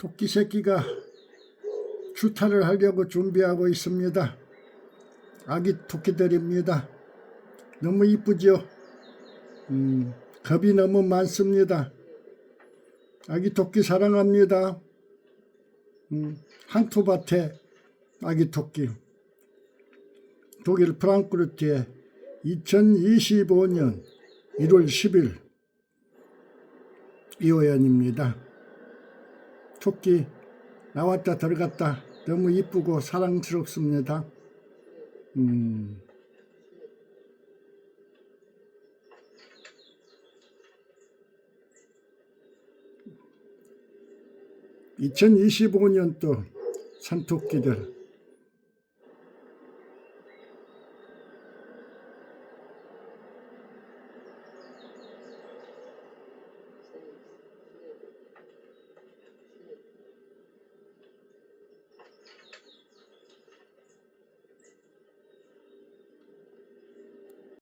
토끼 새끼가 출타를 하려고 준비하고 있습니다. 아기 토끼들입니다. 너무 이쁘죠? 음, 겁이 너무 많습니다. 아기 토끼 사랑합니다. 음, 항토밭에 아기 토끼. 독일 프랑크푸르트의 2025년 1월 10일 이호연입니다. 토끼 나왔다 들어갔다 너무 이쁘고 사랑스럽습니다. 음. (2025년도) 산토끼들